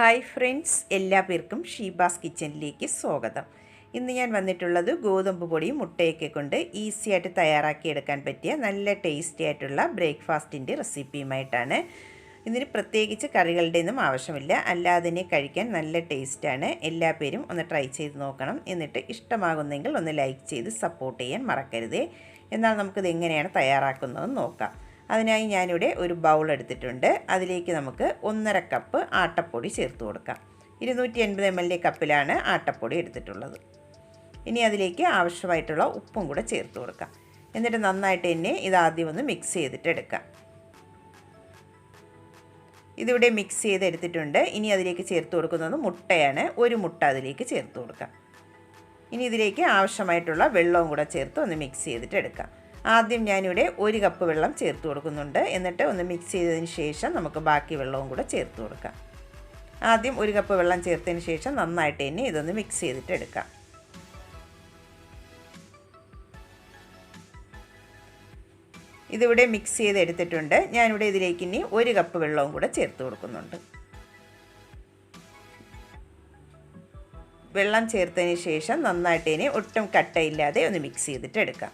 Hi friends എല്ലാ പേർക്കും ഷീബാസ് കിച്ചണിലേക്ക് സ്വാഗതം. ഇന്ന് ഞാൻ വന്നിട്ടുള്ളത് ഗോതമ്പ് പൊടിയും മുട്ടയൊക്കെ കൊണ്ട് ഈസി ആയിട്ട് തയ്യാറാക്കിയെടുക്കാൻ പറ്റിയ നല്ല ടേസ്റ്റി ആയിട്ടുള്ള ബ്രേക്ക്ഫാസ്റ്റിന്റെ റെസിപ്പിയുമായിട്ടാണ് ഇതിന് പ്രത്യേകിച്ച് കറികളുടെ ഒന്നും ആവശ്യമില്ല. അല്ലാതെ കഴിക്കാൻ നല്ല ടേസ്റ്റാണ് എല്ലാ പേരും ഒന്ന് ട്രൈ ചെയ്ത് നോക്കണം. എന്നിട്ട് ഇഷ്ടമാകുന്നെങ്കിൽ ഒന്ന് ലൈക്ക് ചെയ്ത് സപ്പോർട്ട് ചെയ്യാൻ മറക്കരുതേ. എന്നാൽ നമുക്കിത് എങ്ങനെയാണ് തയ്യാറാക്കുന്നതെന്ന് നോക്കാം. അതിനായി ഞാനിവിടെ ഒരു ബൗൾ എടുത്തിട്ടുണ്ട്. അതിലേക്ക് നമുക്ക് ഒന്നര കപ്പ് ആട്ടപ്പൊടി ചേർത്ത് കൊടുക്കാം. ഇരുന്നൂറ്റി എൺപത് എം എൽ കപ്പിലാണ് ആട്ടപ്പൊടി എടുത്തിട്ടുള്ളത്. ഇനി അതിലേക്ക് ആവശ്യമായിട്ടുള്ള ഉപ്പും കൂടെ ചേർത്ത് കൊടുക്കാം. എന്നിട്ട് നന്നായിട്ട് തന്നെ ഇത് ആദ്യം ഒന്ന് മിക്സ് ചെയ്തിട്ട് എടുക്കാം. ഇതിവിടെ മിക്സ് ചെയ്ത് എടുത്തിട്ടുണ്ട്. ഇനി അതിലേക്ക് ചേർത്ത് കൊടുക്കുന്നത് മുട്ടയാണ്. ഒരു മുട്ട അതിലേക്ക് ചേർത്ത് കൊടുക്കാം. ഇനി ഇതിലേക്ക് ആവശ്യമായിട്ടുള്ള വെള്ളവും കൂടെ ചേർത്ത് ഒന്ന് മിക്സ് ചെയ്തിട്ട് എടുക്കാം. ആദ്യം ഞാനിവിടെ ഒരു കപ്പ് വെള്ളം ചേർത്ത് കൊടുക്കുന്നുണ്ട്. എന്നിട്ട് ഒന്ന് മിക്സ് ചെയ്തതിന് ശേഷം നമുക്ക് ബാക്കി വെള്ളവും കൂടെ ചേർത്ത് കൊടുക്കാം. ആദ്യം ഒരു കപ്പ് വെള്ളം ചേർത്തതിന് ശേഷം നന്നായിട്ട് തന്നെ ഇതൊന്ന് മിക്സ് ചെയ്തിട്ട് എടുക്കാം. ഇതിവിടെ മിക്സ് ചെയ്ത് എടുത്തിട്ടുണ്ട് ഞാനിവിടെ ഇതിലേക്ക് ഇനി ഒരു കപ്പ് വെള്ളവും കൂടെ ചേർത്ത് കൊടുക്കുന്നുണ്ട്. വെള്ളം ചേർത്തതിന് ശേഷം നന്നായിട്ട് ഇനി ഒട്ടും കട്ടയില്ലാതെ ഒന്ന് മിക്സ് ചെയ്തിട്ട് എടുക്കാം.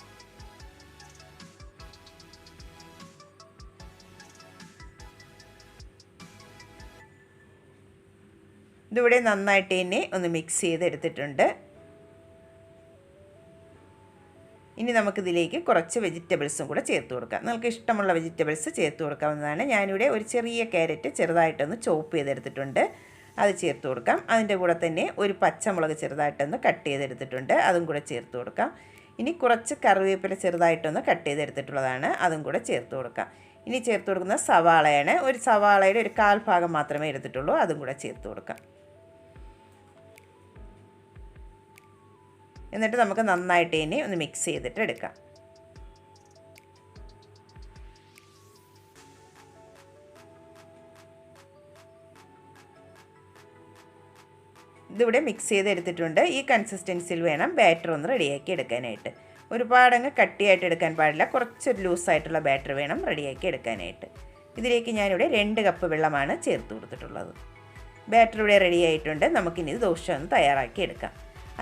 ഇതിവിടെ നന്നായിട്ട് തന്നെ ഒന്ന് മിക്സ് ചെയ്തെടുത്തിട്ടുണ്ട്. ഇനി നമുക്കിതിലേക്ക് കുറച്ച് വെജിറ്റബിൾസും കൂടെ ചേർത്ത് കൊടുക്കാം. നിങ്ങൾക്ക് ഇഷ്ടമുള്ള വെജിറ്റബിൾസ് ചേർത്ത് കൊടുക്കാവുന്നതാണ്. ഞാനിവിടെ ഒരു ചെറിയ ക്യാരറ്റ് ചെറുതായിട്ടൊന്ന് ചോപ്പ് ചെയ്തെടുത്തിട്ടുണ്ട്. അത് ചേർത്ത് കൊടുക്കാം. അതിന്റെ കൂടെ തന്നെ ഒരു പച്ചമുളക് ചെറുതായിട്ടൊന്ന് കട്ട് ചെയ്തെടുത്തിട്ടുണ്ട്. അതും കൂടെ ചേർത്ത് കൊടുക്കാം. ഇനി കുറച്ച് കറിവേപ്പില ചെറുതായിട്ടൊന്ന് കട്ട് ചെയ്തെടുത്തിട്ടുള്ളതാണ്. അതും കൂടെ ചേർത്ത് കൊടുക്കാം. ഇനി ചേർത്ത് കൊടുക്കുന്ന സവാളയാണ്. ഒരു സവാളയുടെ ഒരു കാൽ ഭാഗം മാത്രമേ എടുത്തിട്ടുള്ളൂ. അതും കൂടെ ചേർത്ത് കൊടുക്കാം. എന്നിട്ട് നമുക്ക് നന്നായിട്ട് ഇനി ഒന്ന് മിക്സ് ചെയ്തിട്ട് എടുക്കാം. ഇതിവിടെ മിക്സ് ചെയ്തെടുത്തിട്ടുണ്ട് ഈ കൺസിസ്റ്റൻസിയിൽ വേണം ബാറ്റർ ഒന്ന് റെഡിയാക്കി എടുക്കാനായിട്ട്. ഒരുപാടങ്ങ് കട്ടിയായിട്ട് എടുക്കാൻ പാടില്ല. കുറച്ചൊരു ലൂസായിട്ടുള്ള ബാറ്റർ വേണം റെഡിയാക്കി എടുക്കാനായിട്ട്. ഇതിലേക്ക് ഞാനിവിടെ രണ്ട് കപ്പ് വെള്ളമാണ് ചേർത്ത് കൊടുത്തിട്ടുള്ളത്. ബാറ്റർ ഇവിടെ റെഡി ആയിട്ടുണ്ട്. നമുക്കിനി ഇത് ദോശ ഒന്ന് തയ്യാറാക്കി എടുക്കാം.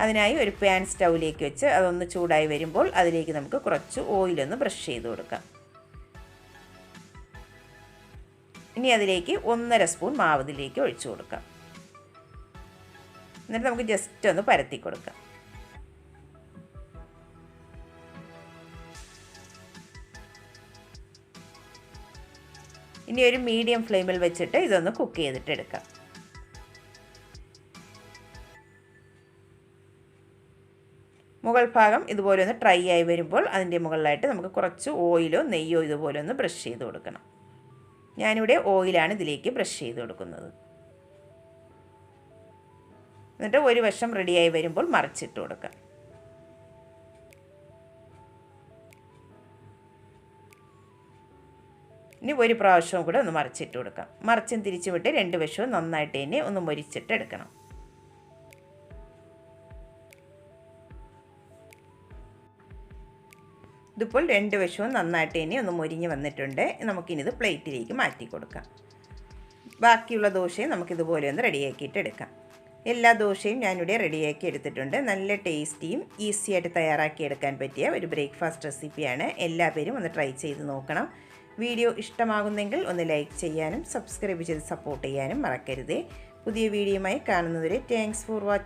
അതിനായി ഒരു പാൻ സ്റ്റൗവിലേക്ക് വെച്ച് അതൊന്ന് ചൂടായി വരുമ്പോൾ അതിലേക്ക് നമുക്ക് കുറച്ച് ഓയിലൊന്ന് ബ്രഷ് ചെയ്ത് കൊടുക്കാം. ഇനി അതിലേക്ക് ഒന്നര സ്പൂൺ മാവ് ഇതിലേക്ക് ഒഴിച്ചു കൊടുക്കാം. എന്നിട്ട് നമുക്ക് ജസ്റ്റ് ഒന്ന് പരത്തി കൊടുക്കാം. ഇനി ഒരു മീഡിയം ഫ്ലെയിമിൽ വെച്ചിട്ട് ഇതൊന്ന് കുക്ക് ചെയ്തിട്ട് മുകൾ ഭാഗം ഇതുപോലെ ഒന്ന് ട്രൈ ആയി വരുമ്പോൾ അതിന്റെ മുകളിലായിട്ട് നമുക്ക് കുറച്ച് ഓയിലോ നെയ്യോ ഇതുപോലെ ഒന്ന് ബ്രഷ് ചെയ്ത് കൊടുക്കണം. ഞാനിവിടെ ഓയിലാണ് ഇതിലേക്ക് ബ്രഷ് ചെയ്ത് കൊടുക്കുന്നത്. എന്നിട്ട് ഒരു വശം റെഡിയായി വരുമ്പോൾ മറിച്ചിട്ട് കൊടുക്കാം ഇനി ഒരു പ്രാവശ്യവും കൂടെ ഒന്ന് മറിച്ചിട്ട് കൊടുക്കാം. മറിച്ചും തിരിച്ചു വിട്ട് രണ്ട് വശവും നന്നായിട്ട് തന്നെ ഒന്ന് മൊരിച്ചിട്ട് എടുക്കണം ഇതിപ്പോൾ രണ്ട് വശവും നന്നായിട്ട് ഇനി ഒന്ന് മുരിഞ്ഞ് വന്നിട്ടുണ്ട്. നമുക്കിനിത് പ്ലേറ്റിലേക്ക് മാറ്റി കൊടുക്കാം. ബാക്കിയുള്ള ദോശയും നമുക്കിതുപോലെ ഒന്ന് റെഡിയാക്കിയിട്ട് എടുക്കാം. എല്ലാ ദോശയും ഞാനിവിടെ റെഡിയാക്കി എടുത്തിട്ടുണ്ട്. നല്ല ടേസ്റ്റിയും ഈസി ആയിട്ട് തയ്യാറാക്കി എടുക്കാൻ പറ്റിയ ഒരു ബ്രേക്ക്ഫാസ്റ്റ് റെസിപ്പിയാണ്. എല്ലാ പേരും ഒന്ന് ട്രൈ ചെയ്ത് നോക്കണം. വീഡിയോ ഇഷ്ടമാകുന്നെങ്കിൽ ഒന്ന് ലൈക്ക് ചെയ്യാനും സബ്സ്ക്രൈബ് ചെയ്ത് സപ്പോർട്ട് ചെയ്യാനും മറക്കരുതേ. പുതിയ വീഡിയോയുമായി കാണുന്നവരെ താങ്ക്സ് ഫോർ വാച്ചിങ്